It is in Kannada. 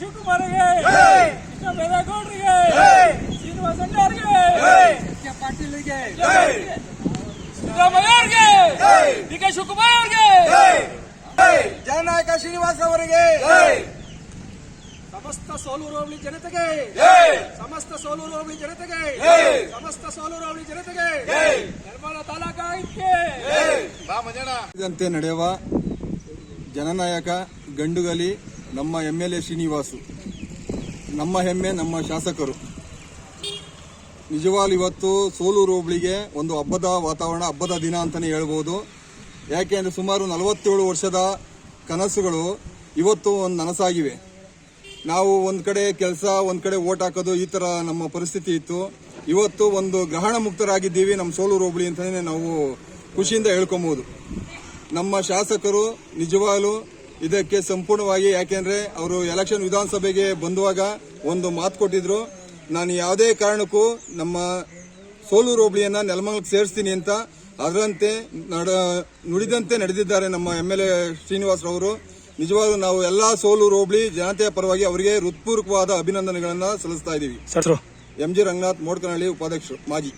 ಶಿವಕುಮಾರ್ಗೆ ಬೈರೇಗೌಡರಿಗೆ ಶ್ರೀನಿವಾಸ ಪಾಟೀಲ್ಗೆ ಸಿದ್ದರಾಮಯ್ಯ ಅವ್ರಿಗೆ ಡಿ ಕೆ ಶಿವಕುಮಾರ್ ಅವರಿಗೆ ಜನನಾಯಕ ಶ್ರೀನಿವಾಸ ಅವರಿಗೆ. ಸಮಸ್ತ ಸೋಲೂರು ಹೋಬಳಿ ಜನತೆಗೆ. ಸಮಸ್ತ ಸೋಲೂರು ಹೋಬಳಿ ಜನತೆಗೆ. ಸಮಸ್ತ ಸೋಲೂರು ಹೋಬಳಿ ಜನತೆಗೆ. ನಿರ್ಮಲ ಇದಂತೆ ನಡೆಯುವ ಜನನಾಯಕ ಗಂಡುಗಲಿ ನಮ್ಮ ಎಂ ಎಲ್ ಎ ಶ್ರೀನಿವಾಸು, ನಮ್ಮ ಹೆಮ್ಮೆ ನಮ್ಮ ಶಾಸಕರು. ನಿಜವಾಗ್ಲೂ ಇವತ್ತು ಸೋಲೂರು ಹೋಬಳಿಗೆ ಒಂದು ಹಬ್ಬದ ವಾತಾವರಣ, ಹಬ್ಬದ ದಿನ ಅಂತಲೇ ಹೇಳ್ಬೋದು. ಯಾಕೆ ಅಂದರೆ ಸುಮಾರು ನಲವತ್ತೇಳು ವರ್ಷದ ಕನಸುಗಳು ಇವತ್ತು ಒಂದು ನನಸಾಗಿವೆ. ನಾವು ಒಂದು ಕಡೆ ಕೆಲಸ, ಒಂದು ಕಡೆ ಓಟ್ ಹಾಕೋದು ಈ ಥರ ನಮ್ಮ ಪರಿಸ್ಥಿತಿ ಇತ್ತು. ಇವತ್ತು ಒಂದು ಗ್ರಹಣ ಮುಕ್ತರಾಗಿದ್ದೀವಿ ನಮ್ಮ ಸೋಲೂರು ಹೋಬಳಿ ಅಂತಲೇ ನಾವು ಖುಷಿಯಿಂದ ಹೇಳ್ಕೊಬೋದು. ನಮ್ಮ ಶಾಸಕರು ನಿಜವಾಗ್ಲೂ ಇದಕ್ಕೆ ಸಂಪೂರ್ಣವಾಗಿ ಯಾಕೆಂದ್ರೆ ಅವರು ಎಲೆಕ್ಷನ್ ವಿಧಾನಸಭೆಗೆ ಬಂದುವಾಗ ಒಂದು ಮಾತು ಕೊಟ್ಟಿದ್ರು. ನಾನು ಯಾವುದೇ ಕಾರಣಕ್ಕೂ ನಮ್ಮ ಸೋಲೂರು ಹೋಬಳಿಯನ್ನ ನೆಲಮಂಗಲಕ್ಕೆ ಸೇರಿಸ್ತೀನಿ ಅಂತ. ಅದರಂತೆ ನಡ ನುಡಿದಂತೆ ನಡೆದಿದ್ದಾರೆ ನಮ್ಮ ಎಂ ಎಲ್ ಎ ಶ್ರೀನಿವಾಸರವರು ನಿಜವಾಗ್ಲೂ ನಾವು ಎಲ್ಲಾ ಸೋಲೂರು ಹೋಬಳಿ ಜನತೆಯ ಪರವಾಗಿ ಅವರಿಗೆ ಹೃತ್ಪೂರ್ವಕವಾದ ಅಭಿನಂದನೆಗಳನ್ನು ಸಲ್ಲಿಸ್ತಾ ಇದ್ದೀವಿ. ಎಂ ಜಿ ರಂಗನಾಥ್ ಮೋಡ್ಕನಹಳ್ಳಿ ಉಪಾಧ್ಯಕ್ಷರು ಮಾಜಿ.